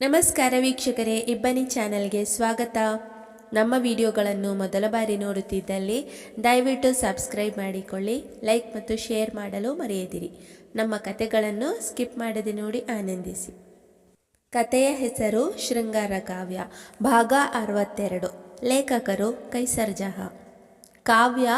ನಮಸ್ಕಾರ ವೀಕ್ಷಕರೇ, ಇಬ್ಬನಿ ಚಾನೆಲ್ಗೆ ಸ್ವಾಗತ. ನಮ್ಮ ವಿಡಿಯೋಗಳನ್ನು ಮೊದಲ ಬಾರಿ ನೋಡುತ್ತಿದ್ದಲ್ಲಿ ದಯವಿಟ್ಟು ಸಬ್ಸ್ಕ್ರೈಬ್ ಮಾಡಿಕೊಳ್ಳಿ, ಲೈಕ್ ಮತ್ತು ಶೇರ್ ಮಾಡಲು ಮರೆಯದಿರಿ. ನಮ್ಮ ಕತೆಗಳನ್ನು ಸ್ಕಿಪ್ ಮಾಡದೆ ನೋಡಿ ಆನಂದಿಸಿ. ಕತೆಯ ಹೆಸರು ಶೃಂಗಾರ ಕಾವ್ಯ ಭಾಗ ಅರವತ್ತೆರಡು. ಲೇಖಕರು ಕೈಸರ್ ಜಹಾ. ಕಾವ್ಯ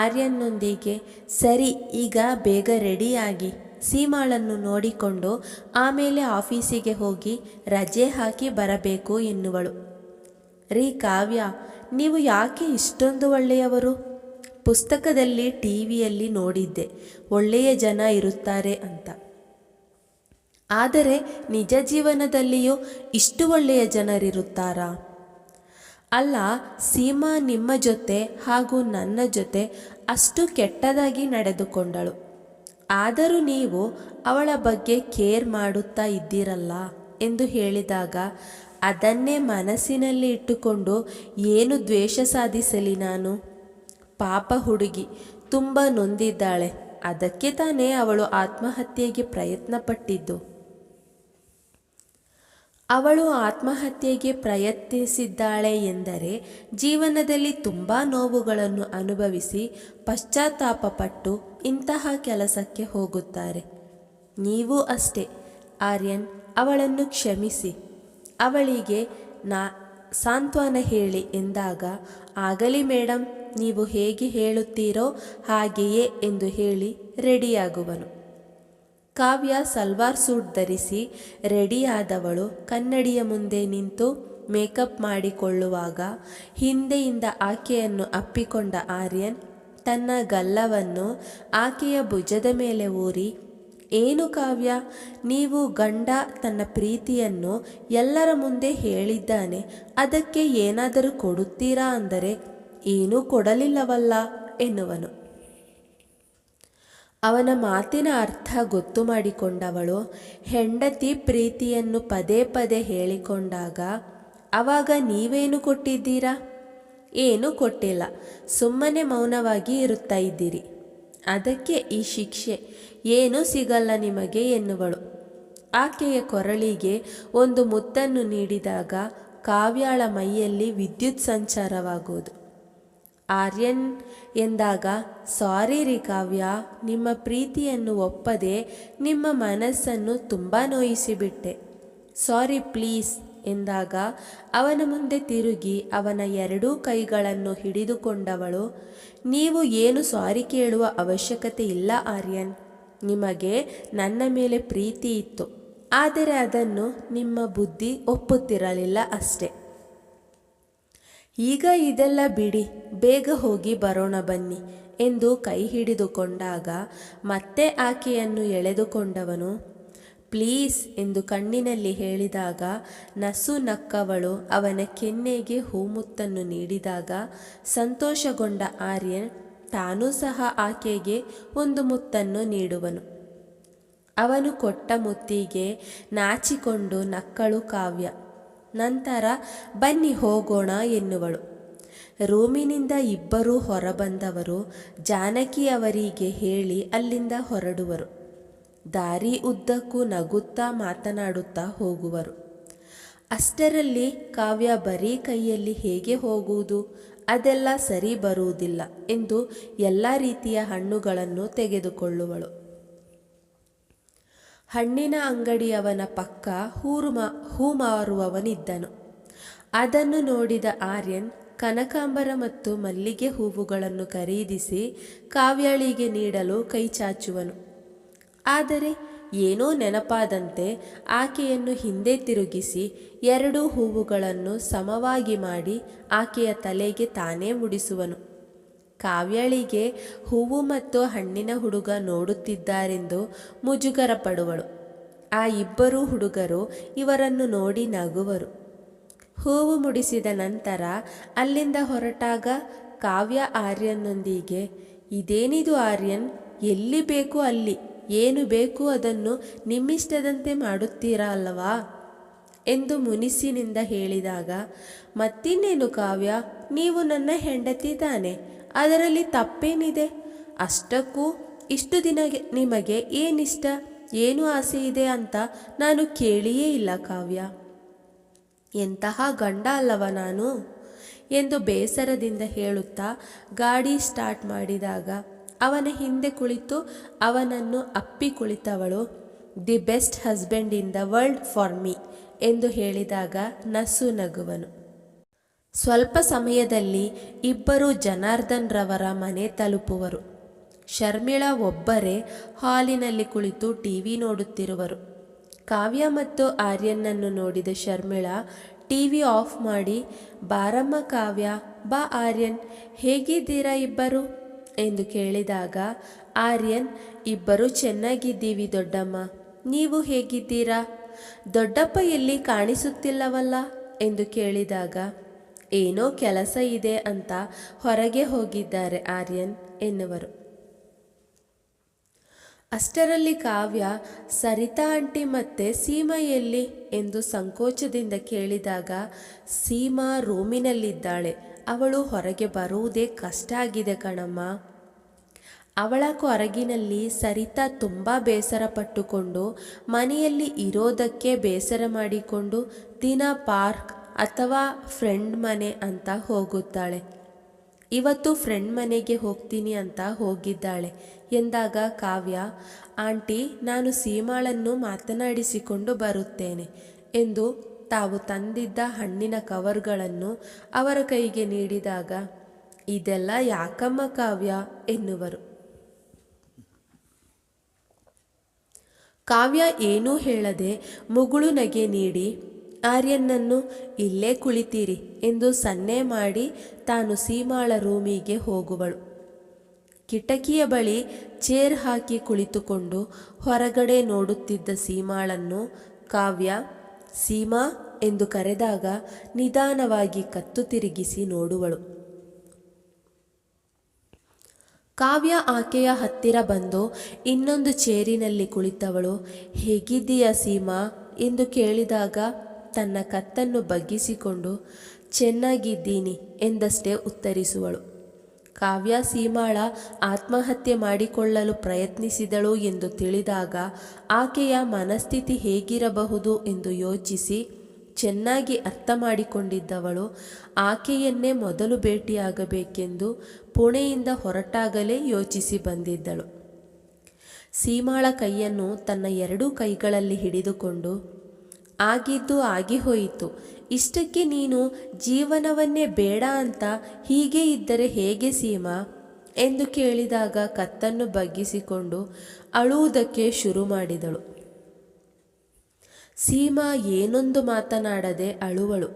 ಆರ್ಯನ್ನೊಂದಿಗೆ ಸರಿ, ಈಗ ಬೇಗ ರೆಡಿಯಾಗಿ ಸೀಮಾಳನ್ನು ನೋಡಿಕೊಂಡು ಆಮೇಲೆ ಆಫೀಸಿಗೆ ಹೋಗಿ ರಜೆ ಹಾಕಿ ಬರಬೇಕು ಎನ್ನುವಳು. ರೀ ಕಾವ್ಯ, ನೀವು ಯಾಕೆ ಇಷ್ಟೊಂದು ಒಳ್ಳೆಯವರು? ಪುಸ್ತಕದಲ್ಲಿ ಟಿ ವಿಯಲ್ಲಿ ನೋಡಿದ್ದೆ, ಒಳ್ಳೆಯ ಜನ ಇರುತ್ತಾರೆ ಅಂತ. ಆದರೆ ನಿಜ ಜೀವನದಲ್ಲಿಯೂ ಇಷ್ಟು ಒಳ್ಳೆಯ ಜನರಿರುತ್ತಾರಾ? ಅಲ್ಲ, ಸೀಮಾ ನಿಮ್ಮ ಜೊತೆ ಹಾಗೂ ನನ್ನ ಜೊತೆ ಅಷ್ಟು ಕೆಟ್ಟದಾಗಿ ನಡೆದುಕೊಂಡಳು. ಆದರೂ ನೀವು ಅವಳ ಬಗ್ಗೆ ಕೇರ್ ಮಾಡುತ್ತಾ ಇದ್ದೀರಲ್ಲ ಎಂದು ಹೇಳಿದಾಗ, ಅದನ್ನೇ ಮನಸ್ಸಿನಲ್ಲಿ ಇಟ್ಟುಕೊಂಡು ಏನು ದ್ವೇಷ ಸಾಧಿಸಲಿ ನಾನು? ಪಾಪ ಹುಡುಗಿ, ತುಂಬ ನೊಂದಿದ್ದಾಳೆ, ಅದಕ್ಕೆ ತಾನೇ ಅವಳು ಆತ್ಮಹತ್ಯೆಗೆ ಪ್ರಯತ್ನ ಪಟ್ಟಿದ್ದು ಅವಳು ಆತ್ಮಹತ್ಯೆಗೆ ಪ್ರಯತ್ನಿಸಿದ್ದಾಳೆ ಎಂದರೆ ಜೀವನದಲ್ಲಿ ತುಂಬ ನೋವುಗಳನ್ನು ಅನುಭವಿಸಿ, ಪಶ್ಚಾತ್ತಾಪಪಟ್ಟು ಇಂತಹ ಕೆಲಸಕ್ಕೆ ಹೋಗುತ್ತಾರೆ. ನೀವು ಅಷ್ಟೇ, ಆರ್ಯನ್, ಅವಳನ್ನು ಕ್ಷಮಿಸಿ. ಅವಳಿಗೆ ನಾ, ಸಾಂತ್ವನ ಹೇಳಿ ಎಂದಾಗ, ಆಗಲಿ ಮೇಡಮ್ ನೀವು ಹೇಗೆ ಹೇಳುತ್ತೀರೋ ಹಾಗೆಯೇ ಎಂದು ಹೇಳಿ ರೆಡಿಯಾಗುವನು. ಕಾವ್ಯ ಸಲ್ವಾರ್ ಸೂಟ್ ಧರಿಸಿ ರೆಡಿಯಾದವಳು ಕನ್ನಡಿಯ ಮುಂದೆ ನಿಂತು ಮೇಕಪ್ ಮಾಡಿಕೊಳ್ಳುವಾಗ ಹಿಂದೆಯಿಂದ ಆಕೆಯನ್ನು ಅಪ್ಪಿಕೊಂಡ ಆರ್ಯನ್ ತನ್ನ ಗಲ್ಲವನ್ನು ಆಕೆಯ ಭುಜದ ಮೇಲೆ ಊರಿ, ಏನು ಕಾವ್ಯ, ನೀವು ಗಂಡ ತನ್ನ ಪ್ರೀತಿಯನ್ನು ಎಲ್ಲರ ಮುಂದೆ ಹೇಳಿದ್ದಾನೆ, ಅದಕ್ಕೆ ಏನಾದರೂ ಕೊಡುತ್ತೀರಾ ಅಂದರೆ, ಏನೂ ಕೊಡಲಿಲ್ಲವಲ್ಲ, ಎನ್ನುವನು. ಅವನ ಮಾತಿನ ಅರ್ಥ ಗೊತ್ತು ಮಾಡಿಕೊಂಡವಳು ಹೆಂಡತಿ ಪ್ರೀತಿಯನ್ನು ಪದೇ ಪದೇ ಹೇಳಿಕೊಂಡಾಗ ಆವಾಗ ನೀವೇನು ಕೊಟ್ಟಿದ್ದೀರಾ? ಏನೂ ಕೊಟ್ಟಿಲ್ಲ. ಸುಮ್ಮನೆ ಮೌನವಾಗಿ ಇರುತ್ತಾ ಇದ್ದೀರಿ. ಅದಕ್ಕೆ ಈ ಶಿಕ್ಷೆ ಏನೂ ಸಿಗಲ್ಲ ನಿಮಗೆ ಎನ್ನುವಳು. ಆಕೆಯ ಕೊರಳಿಗೆ ಒಂದು ಮುತ್ತನ್ನು ನೀಡಿದಾಗ ಕಾವ್ಯಾಳ ಮೈಯಲ್ಲಿ ವಿದ್ಯುತ್ ಸಂಚಾರವಾಗುವುದು. ಆರ್ಯನ್ ಎಂದಾಗ, ಸಾರಿ ರೀ ಕಾವ್ಯ, ನಿಮ್ಮ ಪ್ರೀತಿಯನ್ನು ಒಪ್ಪದೆ ನಿಮ್ಮ ಮನಸ್ಸನ್ನು ತುಂಬ ನೋಯಿಸಿಬಿಟ್ಟೆ. ಸಾರಿ ಪ್ಲೀಸ್ ಎಂದಾಗ ಅವನ ಮುಂದೆ ತಿರುಗಿ ಅವನ ಎರಡೂ ಕೈಗಳನ್ನು ಹಿಡಿದುಕೊಂಡವಳು, ನೀವು ಏನು ಸಾರಿ ಕೇಳುವ ಅವಶ್ಯಕತೆ ಇಲ್ಲ, ಆರ್ಯನ್. ನಿಮಗೆ ನನ್ನ ಮೇಲೆ ಪ್ರೀತಿ ಇತ್ತು. ಆದರೆ ಅದನ್ನು ನಿಮ್ಮ ಬುದ್ಧಿ ಒಪ್ಪುತ್ತಿರಲಿಲ್ಲ ಅಷ್ಟೆ. ಈಗ ಇದೆಲ್ಲ ಬಿಡಿ, ಬೇಗ ಹೋಗಿ ಬರೋಣ ಬನ್ನಿ ಎಂದು ಕೈ ಹಿಡಿದುಕೊಂಡಾಗ ಮತ್ತೆ ಆಕೆಯನ್ನು ಎಳೆದುಕೊಂಡವನು ಪ್ಲೀಸ್ ಎಂದು ಕಣ್ಣಿನಲ್ಲಿ ಹೇಳಿದಾಗ ನಸು ನಕ್ಕವಳು ಅವನ ಕೆನ್ನೆಗೆ ಹೂಮುತ್ತನ್ನು ನೀಡಿದಾಗ ಸಂತೋಷಗೊಂಡ ಆರ್ಯನ್ ತಾನೂ ಸಹ ಆಕೆಗೆ ಒಂದು ಮುತ್ತನ್ನು ನೀಡುವನು. ಅವನು ಕೊಟ್ಟ ಮುತ್ತಿಗೆ ನಾಚಿಕೊಂಡು ನಕ್ಕಳು ಕಾವ್ಯ. ನಂತರ ಬನ್ನಿ ಹೋಗೋಣ ಎನ್ನುವಳು. ರೂಮಿನಿಂದ ಇಬ್ಬರೂ ಹೊರಬಂದವರು ಜಾನಕಿ ಅವರಿಗೆ ಹೇಳಿ ಅಲ್ಲಿಂದ ಹೊರಡುವರು. ದಾರಿ ಉದ್ದಕ್ಕೂ ನಗುತ್ತಾ ಮಾತನಾಡುತ್ತಾ ಹೋಗುವರು. ಅಷ್ಟರಲ್ಲಿ ಕಾವ್ಯ ಬರೀ ಕೈಯಲ್ಲಿ ಹೇಗೆ ಹೋಗುವುದು, ಅದೆಲ್ಲ ಸರಿ ಬರುವುದಿಲ್ಲ ಎಂದು ಎಲ್ಲ ರೀತಿಯ ಹಣ್ಣುಗಳನ್ನು ತೆಗೆದುಕೊಳ್ಳುವಳು. ಹಣ್ಣಿನ ಅಂಗಡಿಯವನ ಪಕ್ಕ ಹೂರು ಮಾ, ಹೂ ಮಾರುವವನಿದ್ದನು. ಅದನ್ನು ನೋಡಿದ ಆರ್ಯನ್ ಕನಕಾಂಬರ ಮತ್ತು ಮಲ್ಲಿಗೆ ಹೂವುಗಳನ್ನು ಖರೀದಿಸಿ ಕಾವ್ಯಾಳಿಗೆ ನೀಡಲು ಕೈ ಚಾಚುವನು. ಆದರೆ ಏನೋ ನೆನಪಾದಂತೆ ಆಕೆಯನ್ನು ಹಿಂದೆ ತಿರುಗಿಸಿ ಎರಡೂ ಹೂವುಗಳನ್ನು ಸಮವಾಗಿ ಮಾಡಿ ಆಕೆಯ ತಲೆಗೆ ತಾನೇ ಮುಡಿಸುವನು. ಕಾವ್ಯಾಳಿಗೆ ಹೂವು ಮತ್ತು ಹಣ್ಣಿನ ಹುಡುಗ ನೋಡುತ್ತಿದ್ದಾರೆಂದು ಮುಜುಗರ ಪಡುವಳು ಆ ಇಬ್ಬರು ಹುಡುಗರು ಇವರನ್ನು ನೋಡಿ ನಗುವರು. ಹೂವು ಮುಡಿಸಿದ ನಂತರ ಅಲ್ಲಿಂದ ಹೊರಟಾಗ ಕಾವ್ಯ ಆರ್ಯನೊಂದಿಗೆ, ಇದೇನಿದು ಆರ್ಯನ್? ಎಲ್ಲಿ ಬೇಕು ಅಲ್ಲಿ? ಏನು ಬೇಕು ಅದನ್ನು ನಿಮ್ಮಿಷ್ಟದಂತೆ ಮಾಡುತ್ತೀರಾ ಅಲ್ಲವಾ? ಎಂದು ಮುನಿಸಿನಿಂದ ಹೇಳಿದಾಗ, ಮತ್ತಿನ್ನೇನು ಕಾವ್ಯ, ನೀವು ನನ್ನ ಹೆಂಡತಿ ತಾನೆ, ಅದರಲ್ಲಿ ತಪ್ಪೇನಿದೆ? ಅಷ್ಟಕ್ಕೂ ಇಷ್ಟು ದಿನ ನಿಮಗೆ ಏನಿಷ್ಟ, ಏನು ಆಸೆ ಇದೆ ಅಂತ ನಾನು ಕೇಳಿಯೇ ಇಲ್ಲ ಕಾವ್ಯ. ಎಂತಹ ಗಂಡ ಅಲ್ಲವ ನಾನು? ಎಂದು ಬೇಸರದಿಂದ ಹೇಳುತ್ತಾ ಗಾಡಿ ಸ್ಟಾರ್ಟ್ ಮಾಡಿದಾಗ ಅವನ ಹಿಂದೆ ಕುಳಿತು ಅವನನ್ನು ಅಪ್ಪಿ ಕುಳಿತವಳು, the best husband in the world for me ಎಂದು ಹೇಳಿದಾಗ ನಸು ನಗುವನು. ಸ್ವಲ್ಪ ಸಮಯದಲ್ಲಿ ಇಬ್ಬರು ಜನಾರ್ದನ್ ರವರ ಮನೆ ತಲುಪುವರು. ಶರ್ಮಿಳಾ ಒಬ್ಬರೇ ಹಾಲಿನಲ್ಲಿ ಕುಳಿತು ಟಿವಿ ನೋಡುತ್ತಿರುವರು. ಕಾವ್ಯ ಮತ್ತು ಆರ್ಯನನ್ನು ನೋಡಿದ ಶರ್ಮಿಳಾ ಟಿವಿ ಆಫ್ ಮಾಡಿ, ಬಾರಮ್ಮ ಕಾವ್ಯ, ಬಾ ಆರ್ಯನ್, ಹೇಗಿದ್ದೀರಾ ಇಬ್ಬರು? ಎಂದು ಕೇಳಿದಾಗ, ಆರ್ಯನ್, ಇಬ್ಬರು ಚೆನ್ನಾಗಿದ್ದೀವಿ ದೊಡ್ಡಮ್ಮ. ನೀವು ಹೇಗಿದ್ದೀರಾ? ದೊಡ್ಡಪ್ಪ ಎಲ್ಲಿ ಕಾಣಿಸುತ್ತಿಲ್ಲವಲ್ಲ? ಎಂದು ಕೇಳಿದಾಗ, ಏನೋ ಕೆಲಸ ಇದೆ ಅಂತ ಹೊರಗೆ ಹೋಗಿದ್ದಾರೆ ಆರ್ಯನ್ ಎನ್ನುವರು. ಅಷ್ಟರಲ್ಲಿ ಕಾವ್ಯ, ಸರಿತಾ ಆಂಟಿ ಮತ್ತೆ ಸೀಮಾ ಎಲ್ಲಿ? ಎಂದು ಸಂಕೋಚದಿಂದ ಕೇಳಿದಾಗ, ಸೀಮಾ ರೂಮಿನಲ್ಲಿದ್ದಾಳೆ. ಅವಳು ಹೊರಗೆ ಬರುವುದೇ ಕಷ್ಟ ಆಗಿದೆ ಕಣಮ್ಮ. ಅವಳ ಕೊರಗಿನಲ್ಲಿ ಸರಿತಾ ತುಂಬ ಬೇಸರ ಪಟ್ಟುಕೊಂಡು ಮನೆಯಲ್ಲಿ ಇರೋದಕ್ಕೆ ಬೇಸರ ಮಾಡಿಕೊಂಡು ದಿನ ಪಾರ್ಕ್ ಅಥವಾ ಫ್ರೆಂಡ್ ಮನೆ ಅಂತ ಹೋಗುತ್ತಾಳೆ. ಇವತ್ತು ಫ್ರೆಂಡ್ ಮನೆಗೆ ಹೋಗ್ತೀನಿ ಅಂತ ಹೋಗಿದ್ದಾಳೆ, ಎಂದಾಗ ಕಾವ್ಯ, ಆಂಟಿ, ನಾನು ಸೀಮಾಳನ್ನು ಮಾತನಾಡಿಸಿಕೊಂಡು ಬರುತ್ತೇನೆ, ಎಂದು ತಾವು ತಂದಿದ್ದ ಹಣ್ಣಿನ ಕವರ್ಗಳನ್ನು ಅವರ ಕೈಗೆ ನೀಡಿದಾಗ, ಇದೆಲ್ಲ ಯಾಕಮ್ಮ ಕಾವ್ಯ? ಎನ್ನುವರು. ಕಾವ್ಯ ಏನೂ ಹೇಳದೆ ಮುಗುಳು ನಗೆ ನೀಡಿ, ಆರ್ಯನನ್ನು ಇಲ್ಲೇ ಕುಳಿತೀರಿ ಎಂದು ಸನ್ನೆ ಮಾಡಿ ತಾನು ಸೀಮಾಳ ರೂಮಿಗೆ ಹೋಗುವಳು. ಕಿಟಕಿಯ ಬಳಿ ಚೇರ್ ಹಾಕಿ ಕುಳಿತುಕೊಂಡು ಹೊರಗಡೆ ನೋಡುತ್ತಿದ್ದ ಸೀಮಾಳನ್ನು, ಕಾವ್ಯ, ಸೀಮಾ ಎಂದು ಕರೆದಾಗ ನಿಧಾನವಾಗಿ ಕತ್ತು ತಿರುಗಿಸಿ ನೋಡುವಳು. ಕಾವ್ಯ ಆಕೆಯ ಹತ್ತಿರ ಬಂದು ಇನ್ನೊಂದು ಚೇರಿನಲ್ಲಿ ಕುಳಿತವಳು, ಹೇಗಿದ್ದೀಯಾ ಸೀಮಾ? ಎಂದು ಕೇಳಿದಾಗ ತನ್ನ ಕತ್ತನ್ನು ಬಗ್ಗಿಸಿಕೊಂಡು, ಚೆನ್ನಾಗಿದ್ದೀನಿ ಎಂದಷ್ಟೇ ಉತ್ತರಿಸುವಳು. ಕಾವ್ಯ ಸೀಮಾಳ ಆತ್ಮಹತ್ಯೆ ಮಾಡಿಕೊಳ್ಳಲು ಪ್ರಯತ್ನಿಸಿದಳು ಎಂದು ತಿಳಿದಾಗ ಆಕೆಯ ಮನಸ್ಥಿತಿ ಹೇಗಿರಬಹುದು ಎಂದು ಯೋಚಿಸಿ ಚೆನ್ನಾಗಿ ಅರ್ಥ ಮಾಡಿಕೊಂಡಿದ್ದವಳು ಆಕೆಯನ್ನೇ ಮೊದಲು ಭೇಟಿಯಾಗಬೇಕೆಂದು ಪುಣೆಯಿಂದ ಹೊರಟಾಗಲೇ ಯೋಚಿಸಿ ಬಂದಿದ್ದಳು. ಸೀಮಾಳ ಕೈಯನ್ನು ತನ್ನ ಎರಡೂ ಕೈಗಳಲ್ಲಿ ಹಿಡಿದುಕೊಂಡು, ಆಗಿದ್ದು ಆಗಿ ಹೋಯಿತು. ಇಷ್ಟಕ್ಕೆ ನೀನು ಜೀವನವನ್ನೇ ಬೇಡ ಅಂತ ಹೀಗೆ ಇದ್ದರೆ ಹೇಗೆ ಸೀಮಾ ಎಂದು ಕೇಳಿದಾಗ ಕತ್ತನ್ನು ಬಗ್ಗಿಸಿಕೊಂಡು ಅಳುವುದಕ್ಕೆ ಶುರು ಮಾಡಿದಳು. ಸೀಮಾ ಏನೊಂದು ಮಾತನಾಡದೆ ಅಳುವಳು.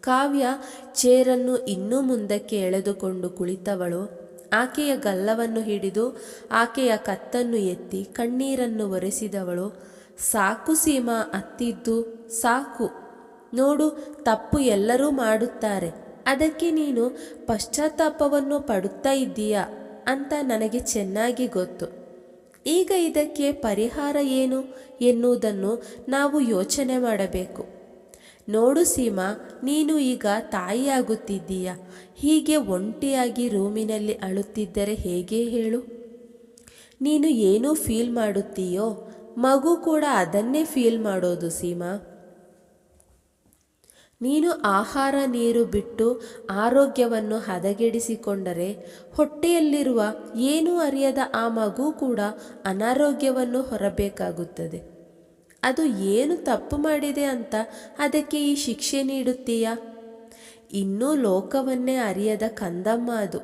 ಕಾವ್ಯ ಚೇರನ್ನು ಇನ್ನೂ ಮುಂದಕ್ಕೆ ಎಳೆದುಕೊಂಡು ಕುಳಿತವಳು. ಆಕೆಯ ಗಲ್ಲವನ್ನು ಹಿಡಿದು ಆಕೆಯ ಕತ್ತನ್ನು ಎತ್ತಿ ಕಣ್ಣೀರನ್ನು ಒರೆಸಿದವಳು. ಸಾಕು ಸೀಮಾ, ಅತ್ತಿದ್ದು, ಸಾಕು. ನೋಡು, ತಪ್ಪು ಎಲ್ಲರೂ ಮಾಡುತ್ತಾರೆ. ಅದಕ್ಕೆ ನೀನು ಪಶ್ಚಾತ್ತಾಪವನ್ನು ಪಡುತ್ತಾ ಇದ್ದೀಯಾ ಅಂತ ನನಗೆ ಚೆನ್ನಾಗಿ ಗೊತ್ತು. ಈಗ ಇದಕ್ಕೆ ಪರಿಹಾರ ಏನು ಎನ್ನುವುದನ್ನು ನಾವು ಯೋಚನೆ ಮಾಡಬೇಕು. ನೋಡು ಸೀಮಾ, ನೀನು ಈಗ ತಾಯಿಯಾಗುತ್ತಿದ್ದೀಯ. ಹೀಗೆ ಒಂಟಿಯಾಗಿ ರೂಮಿನಲ್ಲಿ ಅಳುತ್ತಿದ್ದರೆ ಹೇಗೆ ಹೇಳು? ನೀನು ಏನು ಫೀಲ್ ಮಾಡುತ್ತೀಯೋ? ಮಗು ಕೂಡ ಅದನ್ನೇ ಫೀಲ್ ಮಾಡೋದು ಸೀಮಾ. ನೀನು ಆಹಾರ ನೀರು ಬಿಟ್ಟು ಆರೋಗ್ಯವನ್ನು ಹದಗೆಡಿಸಿಕೊಂಡರೆ ಹೊಟ್ಟೆಯಲ್ಲಿರುವ ಏನೂ ಅರಿಯದ ಆ ಮಗು ಕೂಡ ಅನಾರೋಗ್ಯವನ್ನು ಹೊರಬೇಕಾಗುತ್ತದೆ. ಅದು ಏನು ತಪ್ಪು ಮಾಡಿದೆ ಅಂತ ಅದಕ್ಕೆ ಈ ಶಿಕ್ಷೆ ನೀಡುತ್ತೀಯಾ? ಇನ್ನೂ ಲೋಕವನ್ನೇ ಅರಿಯದ ಕಂದಮ್ಮ ಅದು.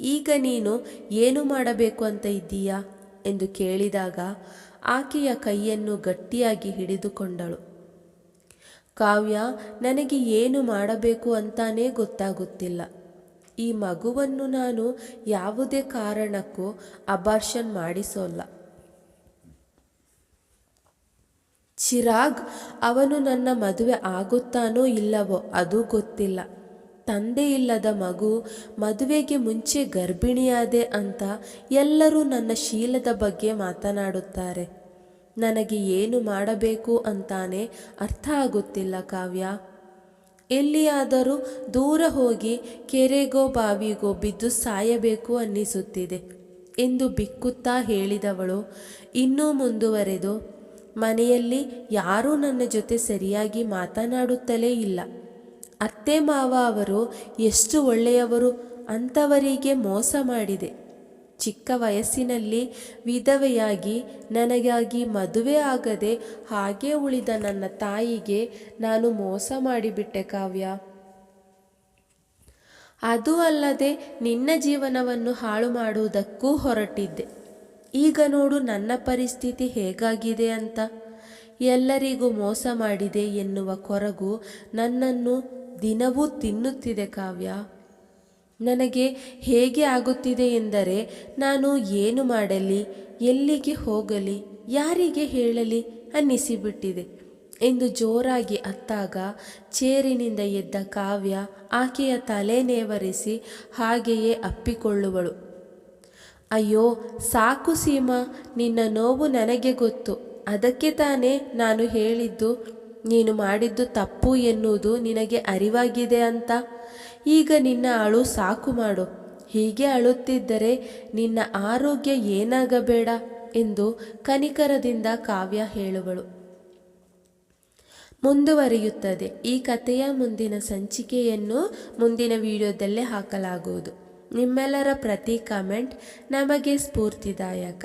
ಈಗ ನೀನು ಏನು ಮಾಡಬೇಕು ಅಂತ ಇದ್ದೀಯಾ? ಎಂದು ಕೇಳಿದಾಗ ಆಕೆಯ ಕೈಯನ್ನು ಗಟ್ಟಿಯಾಗಿ ಹಿಡಿದುಕೊಂಡಳು. ಕಾವ್ಯ, ನನಗೆ ಏನು ಮಾಡಬೇಕು ಅಂತಾನೇ ಗೊತ್ತಾಗುತ್ತಿಲ್ಲ. ಈ ಮಗುವನ್ನು ನಾನು ಯಾವುದೇ ಕಾರಣಕ್ಕೂ ಅಬಾರ್ಷನ್ ಮಾಡಿಸೋಲ್ಲ. ಚಿರಾಗ್, ಅವನು ನನ್ನ ಮದುವೆ ಆಗುತ್ತಾನೋ ಇಲ್ಲವೋ ಅದು ಗೊತ್ತಿಲ್ಲ. ತಂದೆ ಇಲ್ಲದ ಮಗು ಮದುವೆಗೆ ಮುಂಚೆ ಗರ್ಭಿಣಿಯಾದೆ ಅಂತ ಎಲ್ಲರೂ ನನ್ನ ಶೀಲದ ಬಗ್ಗೆ ಮಾತನಾಡುತ್ತಾರೆ. ನನಗೆ ಏನು ಮಾಡಬೇಕು ಅಂತಾನೆ ಅರ್ಥ ಆಗುತ್ತಿಲ್ಲ ಕಾವ್ಯ. ಎಲ್ಲಿಯಾದರೂ ದೂರ ಹೋಗಿ ಕೆರೆಗೋ ಬಾವಿಗೋ ಬಿದ್ದು ಸಾಯಬೇಕು ಅನ್ನಿಸುತ್ತಿದೆ ಎಂದು ಬಿಕ್ಕುತ್ತಾ ಹೇಳಿದವಳು. ಇನ್ನೂ ಮುಂದುವರೆದು, ಮನೆಯಲ್ಲಿ ಯಾರೂ ನನ್ನ ಜೊತೆ ಸರಿಯಾಗಿ ಮಾತನಾಡುತ್ತಲೇ ಇಲ್ಲ. ಅತ್ತೆ ಮಾವ ಅವರು ಎಷ್ಟು ಒಳ್ಳೆಯವರು ಅಂಥವರಿಗೆ ಮೋಸ ಮಾಡಿದೆ. ಚಿಕ್ಕ ವಯಸ್ಸಿನಲ್ಲಿ ವಿಧವೆಯಾಗಿ ನನಗಾಗಿ ಮದುವೆ ಆಗದೆ ಹಾಗೇ ಉಳಿದ ನನ್ನ ತಾಯಿಗೆ ನಾನು ಮೋಸ ಮಾಡಿಬಿಟ್ಟೆ ಕಾವ್ಯ. ಅದು ಅಲ್ಲದೆ ನಿನ್ನ ಜೀವನವನ್ನು ಹಾಳು ಮಾಡುವುದಕ್ಕೂ ಹೊರಟಿದ್ದೆ. ಈಗ ನೋಡು ನನ್ನ ಪರಿಸ್ಥಿತಿ ಹೇಗಾಗಿದೆ ಅಂತ. ಎಲ್ಲರಿಗೂ ಮೋಸ ಮಾಡಿದೆ ಎನ್ನುವ ಕೊರಗು ನನ್ನನ್ನು ದಿನವೂ ತಿನ್ನುತ್ತಿದೆ ಕಾವ್ಯ. ನನಗೆ ಹೇಗೆ ಆಗುತ್ತಿದೆ ಎಂದರೆ, ನಾನು ಏನು ಮಾಡಲಿ, ಎಲ್ಲಿಗೆ ಹೋಗಲಿ, ಯಾರಿಗೆ ಹೇಳಲಿ ಅನ್ನಿಸಿಬಿಟ್ಟಿದೆ ಎಂದು ಜೋರಾಗಿ ಅತ್ತಾಗ ಚೇರಿನಿಂದ ಎದ್ದ ಕಾವ್ಯ ಆಕೆಯ ತಲೆ ನೇವರಿಸಿ ಹಾಗೆಯೇ ಅಪ್ಪಿಕೊಳ್ಳುವಳು. ಅಯ್ಯೋ, ಸಾಕು ಸೀಮಾ, ನಿನ್ನ ನೋವು ನನಗೆ ಗೊತ್ತು. ಅದಕ್ಕೆ ತಾನೇ ನಾನು ಹೇಳಿದ್ದು ನೀನು ಮಾಡಿದ್ದು ತಪ್ಪು ಎನ್ನುವುದು ನಿನಗೆ ಅರಿವಾಗಿದೆ ಅಂತ? ಈಗ ನಿನ್ನ ಅಳು ಸಾಕು ಮಾಡು. ಹೀಗೆ ಅಳುತ್ತಿದ್ದರೆ ನಿನ್ನ ಆರೋಗ್ಯ ಏನಾಗಬೇಡ? ಎಂದು ಕನಿಕರದಿಂದ ಕಾವ್ಯ ಹೇಳುವಳು. ಮುಂದುವರಿಯುತ್ತದೆ. ಈ ಕಥೆಯ ಮುಂದಿನ ಸಂಚಿಕೆಯನ್ನು ಮುಂದಿನ ವಿಡಿಯೋದಲ್ಲೇ ಹಾಕಲಾಗುವುದು. ನಿಮ್ಮೆಲ್ಲರ ಪ್ರತಿ ಕಮೆಂಟ್ ನಮಗೆ ಸ್ಫೂರ್ತಿದಾಯಕ.